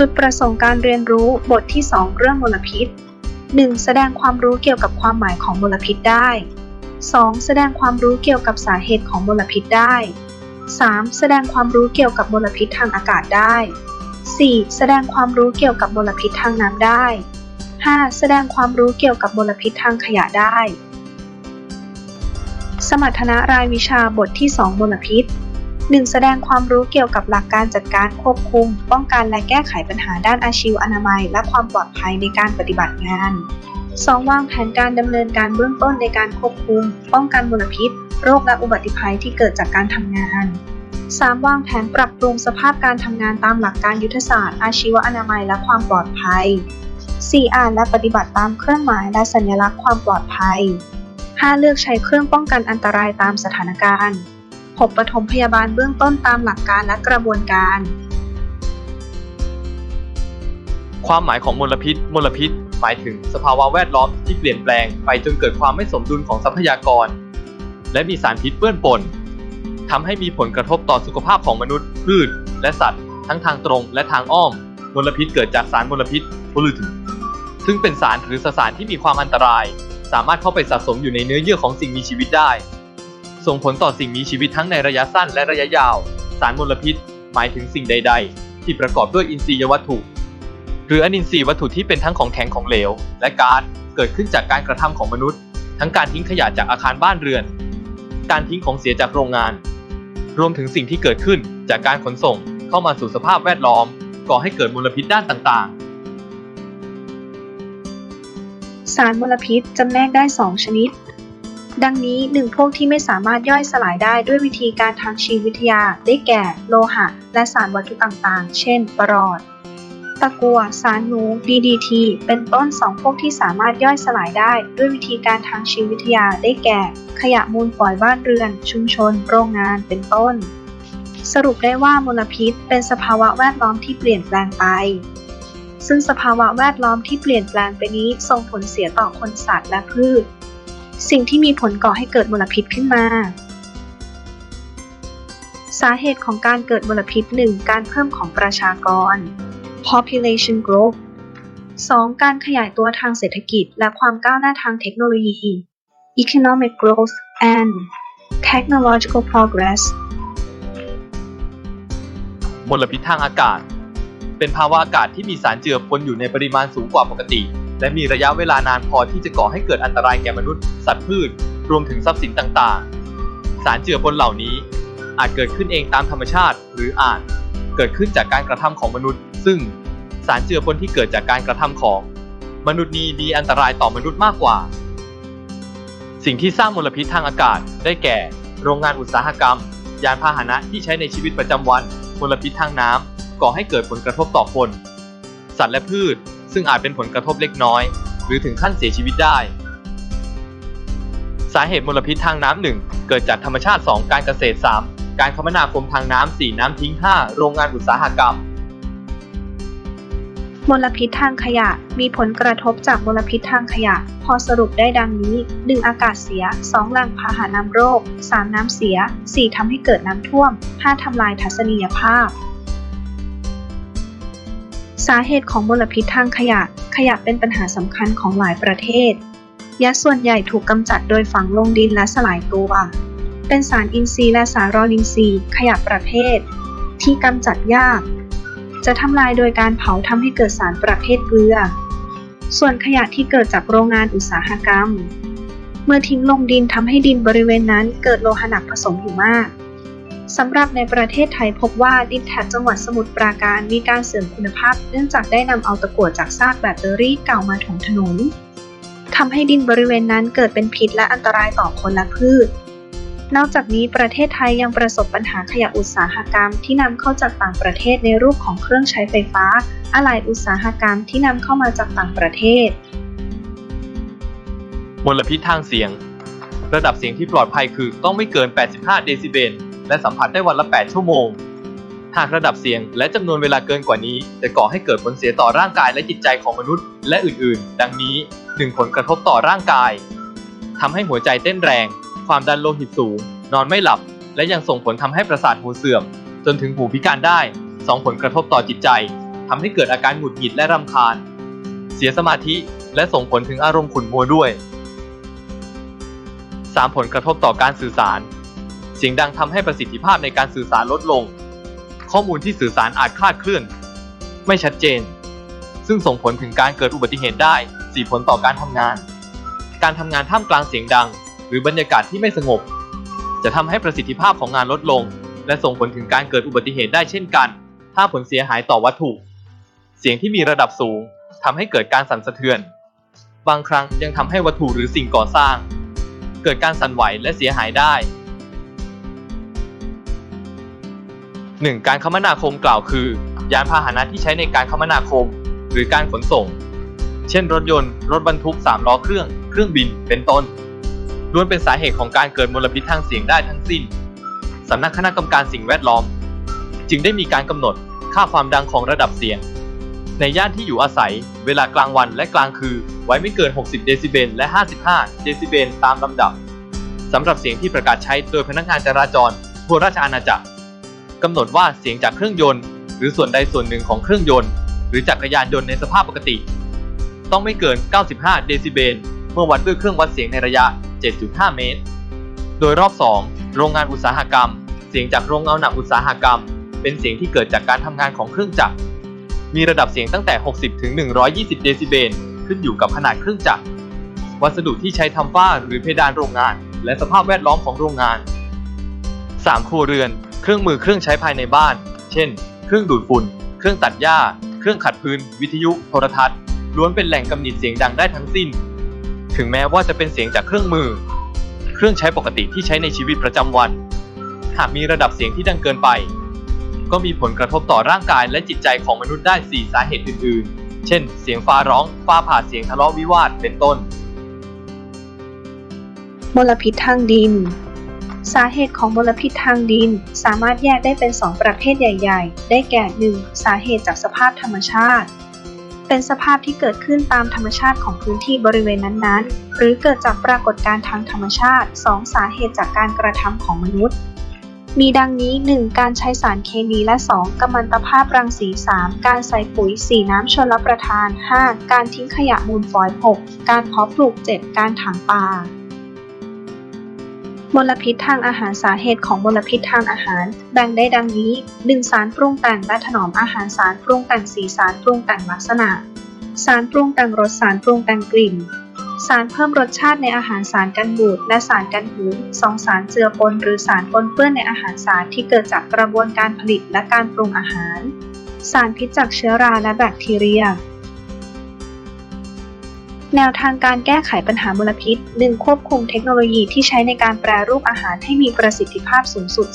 จุดประสงค์การเรียนรู้บทที่ 2 เรื่องมลพิษ 1. แสดงความรู้เกี่ยวกับความหมายของมลพิษได้ 2. แสดงความรู้เกี่ยวกับสาเหตุของมลพิษได้ 3. แสดงความรู้เกี่ยวกับมลพิษทางอากาศได้ 4. แสดงความรู้เกี่ยวกับมลพิษทางน้ำได้ 5. แสดงความรู้เกี่ยวกับมลพิษทางขยะได้ สมรรถนะรายวิชาบทที่ 2 มลพิษ 1. แสดงความรู้เกี่ยวกับหลักการจัดการควบคุม ป้องกันและแก้ไขปัญหาด้านอาชีวอนามัย และความปลอดภัยในการปฏิบัติงาน 2. วางแผนการดำเนินการเบื้องต้นในการควบคุม ป้องกันมลพิษ โรคและอุบัติภัยที่เกิดจากการทำงาน 3. วางแผนปรับปรุงสภาพการทำงานตามหลักการยุทธศาสตร์ อาชีวอนามัยและความปลอดภัย 4. อ่านและปฏิบัติตามเครื่องหมายและสัญลักษณ์ความปลอดภัย 5. เลือกใช้เครื่องป้องกันอันตรายตามสถานการณ์ 6. ปฐมพยาบาลเบื้องต้นตามหลักการและกระบวนการ ความหมายของมลพิษ มลพิษ หมายถึงสภาวะแวดล้อมที่เปลี่ยนแปลงไปจนเกิดความไม่สมดุลของทรัพยากร และมีสารพิษเปื้อนปนทำให้มีผลกระทบต่อสุขภาพของมนุษย์ พืช และสัตว์ ทั้งทางตรงและทางอ้อม มลพิษเกิดจากสารมลพิษพลูทินซึ่งเป็นสารหรือสสารที่มีความอันตราย สามารถเข้าไปสะสมอยู่ในเนื้อเยื่อของสิ่งมีชีวิตได้ ส่งผลต่อสิ่งมีชีวิตทั้งในระยะสั้นและระยะยาว สารมลพิษ หมายถึงสิ่งใด ๆ ที่ประกอบด้วยอินทรียวัตถุ หรืออนินทรีย์วัตถุที่เป็นทั้งของแข็งของเหลว และก๊าซเกิดขึ้นจากการกระทำของมนุษย์ ทั้งการทิ้งขยะจากอาคารบ้านเรือน การทิ้งของเสียจากโรงงาน รวมถึงสิ่งที่เกิดขึ้นจากการขนส่งเข้ามาสู่สภาพแวดล้อม ก่อให้เกิดมลพิษด้านต่างๆ สารมลพิษจำแนกได้ 2 ชนิด ดังนี้หนึ่งพวกที่ไม่สามารถย่อยสลายได้ด้วยวิธีการทางชีววิทยาได้แก่ โลหะ และสารวัตถุต่างๆ เช่น ปรอดตะกั่วสารนู DDT เป็นต้นสองพวกที่สามารถย่อยสลายได้ด้วยวิธีการทางชีววิทยาได้แก่ ขยะมูลฝอยบ้านเรือน ชุมชน โรงงานเป็นต้น สรุปได้ว่ามลพิษเป็นสภาวะแวดล้อมที่เปลี่ยนแปลงไป ซึ่งสภาวะแวดล้อมที่เปลี่ยนแปลงไปนี้ส่งผลเสียต่อคนสัตว์และพืช สิ่งที่มีผลก่อให้เกิดมลพิษขึ้นมา สาเหตุของการเกิดมลพิษ 1. การเพิ่มของประชากร population growth 2. การขยายตัวทางเศรษฐกิจ และความก้าวหน้าทางเทคโนโลยี economic growth and technological progress มลพิษทางอากาศ เป็นภาวะอากาศที่มีสารเจือปนอยู่ในปริมาณสูงกว่าปกติ และมีระยะเวลานานพอที่จะก่อให้เกิดอันตรายแก่มนุษย์ สัตว์พืช รวมถึงทรัพย์สินต่างๆ สารเจือปนเหล่านี้ อาจเกิดขึ้นเองตามธรรมชาติ หรืออาจเกิดขึ้นจากการกระทำของมนุษย์ ซึ่งสารเจือปนที่เกิดจากการกระทำของ มนุษย์นี้มีอันตรายต่อมนุษย์มากกว่า สิ่งที่สร้างมลพิษทางอากาศ ได้แก่ โรงงานอุตสาหกรรม ยานพาหนะที่ใช้ในชีวิตประจำวันมลพิษทางน้ำก่อให้เกิดผลกระทบต่อคน สัตว์และพืช ซึ่งอาจเป็นผลกระทบเล็กน้อย หรือถึงขั้นเสียชีวิตได้ สาเหตุมลพิษทางน้ำหนึ่งเกิดจากธรรมชาติ 2 การเกษตร 3 การคมนาคมทางน้ำ4น้ำทิ้ง 5 โรงงานอุตสาหกรรม มลพิษทางขยะมีผลกระทบจากมลพิษทางขยะ พอสรุปได้ดังนี้ 1. อากาศเสีย 2. แหล่งพาหะนำโรค 3. น้ำเสีย 4. ทำให้เกิดน้ำท่วม 5. ทำลายทัศนียภาพ สาเหตุของมลพิษทางขยะ ขยะเป็นปัญหาสำคัญของหลายประเทศยาส่วนใหญ่ถูกกำจัดโดยฝังลงดินและสลายตัว เป็นสารอินทรีย์และสารรออินทรีย์ ขยะประเภท ที่กำจัดยาก จะทำลายโดยการเผาทำให้เกิดสารประเภทเกลือ ส่วนขยะที่เกิดจากโรงงานอุตสาหกรรม เมื่อทิ้งลงดินทำให้ดินบริเวณนั้นเกิดโลหะหนักผสมอยู่มาก สำหรับในประเทศไทยพบว่าดินแถบจังหวัดสมุทรปราการมีการเสื่อมคุณภาพ เนื่องจากได้นำเอาตะกั่วจากซากแบตเตอรี่เก่ามาถมถนนทำให้ดินบริเวณนั้นเกิดเป็นพิษและอันตรายต่อคนและพืช นอกจากนี้ประเทศไทยยังประสบปัญหาขยะอุตสาหกรรมที่นำเข้าจากต่างประเทศในรูปของเครื่องใช้ไฟฟ้า อะไหล่อุตสาหกรรมที่นำเข้ามาจากต่างประเทศมลพิษทางเสียง ระดับเสียงที่ปลอดภัยคือต้องไม่เกิน 85 เดซิเบล และสัมผัสได้วันละ 8 ชั่วโมง หากระดับเสียงและจำนวนเวลาเกินกว่านี้ จะก่อให้เกิดผลเสียต่อร่างกายและจิตใจของมนุษย์ และอื่นๆ ดังนี้ 1. ผลกระทบต่อร่างกายทำให้หัวใจเต้นแรง ความดันโลหิตสูง นอนไม่หลับ และยังส่งผลทำให้ประสาทหูเสื่อม จนถึงหูพิการได้ 2. ผลกระทบต่อจิตใจทำให้เกิดอาการหงุดหงิดและรำคาญ เสียสมาธิและส่งผลถึงอารมณ์ขุ่นมัวด้วย 3. ผลกระทบต่อการสื่อสาร เสียงดังทำให้ประสิทธิภาพในการสื่อสารลดลง ข้อมูลที่สื่อสารอาจคลาดเคลื่อน ไม่ชัดเจน ซึ่งส่งผลถึงการเกิดอุบัติเหตุได้4ผลต่อการทำงาน การทำงานท่ามกลางเสียงดัง หรือบรรยากาศที่ไม่สงบ จะทำให้ประสิทธิภาพของงานลดลง และส่งผลถึงการเกิดอุบัติเหตุได้เช่นกัน ถ้าผลเสียหายต่อวัตถุ เสียงที่มีระดับสูงทำให้เกิดการสั่นสะเทือน บางครั้งยังทำให้วัตถุหรือสิ่งก่อสร้าง เกิดการสั่นไหวและเสียหายได้ 1. การคมนาคมกล่าวคือ ยานพาหนะที่ใช้ในการคมนาคม หรือการขนส่ง เช่น รถยนต์ รถบรรทุก 3 ล้อเครื่อง เครื่องบิน เป็นต้นล้วนเป็นสาเหตุของการเกิดมลพิษทางเสียงได้ทั้งสิ้น สำนักคณะกรรมการสิ่งแวดล้อม จึงได้มีการกำหนดค่าความดังของระดับเสียง ในย่านที่อยู่อาศัย เวลากลางวันและกลางคืนไว้ไม่เกิน 60 เดซิเบลและ 55 เดซิเบลตามลำดับสำหรับเสียงที่ประกาศใช้โดยพนักงานจราจรทั่วราชอาณาจักร กำหนดว่าเสียงจากเครื่องยนต์ หรือส่วนใดส่วนหนึ่งของเครื่องยนต์ หรือจักรยานยนต์ในสภาพปกติ ต้องไม่เกิน 95 เดซิเบล เมื่อวัดด้วยเครื่องวัดเสียงในระยะ 7.5 เมตร โดยรอบ 2 โรงงานอุตสาหกรรม เสียงจากโรงเงาหนักอุตสาหกรรม เป็นเสียงที่เกิดจากการทำงานของเครื่องจักร มีระดับเสียงตั้งแต่ 60 ถึง 120 เดซิเบล ขึ้นอยู่กับขนาดเครื่องจักร วัสดุที่ใช้ทำฝ้าหรือเพดานโรงงาน และสภาพแวดล้อมของโรงงาน 3. ครัวเรือน เครื่องมือเครื่องใช้ภายในบ้าน เช่น เครื่องดูดฝุ่น เครื่องตัดหญ้า เครื่องขัดพื้น วิทยุ โทรทัศน์ ล้วนเป็นแหล่งกำเนิดเสียงดังได้ทั้งสิ้น ถึงแม้ว่าจะเป็นเสียงจากเครื่องมือ เครื่องใช้ปกติที่ใช้ในชีวิตประจำวัน หากมีระดับเสียงที่ดังเกินไป ก็มีผลกระทบต่อร่างกายและจิตใจของมนุษย์ได้ 4 สาเหตุอื่นๆ เช่น เสียงฟ้าร้อง ฟ้าผ่าเสียงทะเลาะวิวาท เป็นต้น มลพิษทางดิน สาเหตุของมลพิษทางดิน สามารถแยกได้เป็น 2 ประเภทใหญ่ ๆ ได้แก่ 1. สาเหตุจากสภาพธรรมชาติ เป็นสภาพที่เกิดขึ้นตามธรรมชาติของพื้นที่บริเวณนั้นๆ หรือเกิดจากปรากฏการณ์ทางธรรมชาติ 2. สาเหตุจากการกระทำของมนุษย์ มีดังนี้ 1. การใช้สารเคมีและ 2. กัมมันตภาพรังสี 3. การใส่ปุ๋ย 4. น้ำชลประทาน 5. การทิ้งขยะมูลฝอย 6. การเพาะปลูก 7. การถางป่า มลพิษทางอาหารสาเหตุของมลพิษทางอาหาร แบ่งได้ดังนี้ 1. สารปรุงแต่งและถนอมอาหารสารปรุงแต่งสีสารปรุงแต่งลักษณะ สารปรุงแต่งรสสารปรุงแต่งกลิ่น สารเพิ่มรสชาติในอาหารสารกันบูดและสารกันหูสองสารเจือปนหรือสารปนเปื้อนในอาหารสารที่เกิดจากกระบวนการผลิตและการปรุงอาหาร สารพิษจากเชื้อราและแบคทีเรีย แนวทางการแก้ไขปัญหามลพิษ 1. ควบคุมเทคโนโลยีที่ใช้ในการแปรรูปอาหารให้มีประสิทธิภาพสูงสุด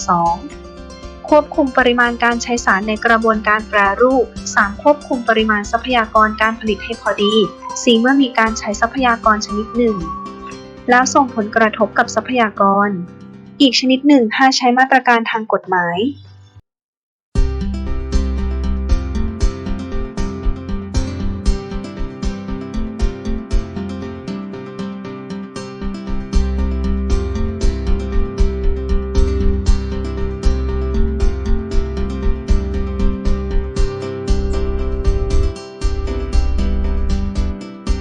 2. ควบคุมปริมาณการใช้สารในกระบวนการแปรรูป 3. ควบคุมปริมาณทรัพยากรการผลิตให้พอดี 4. เมื่อมีการใช้ทรัพยากรชนิดหนึ่ง แล้วส่งผลกระทบกับทรัพยากร อีกชนิดหนึ่ง 5. ใช้มาตรการทางกฎหมาย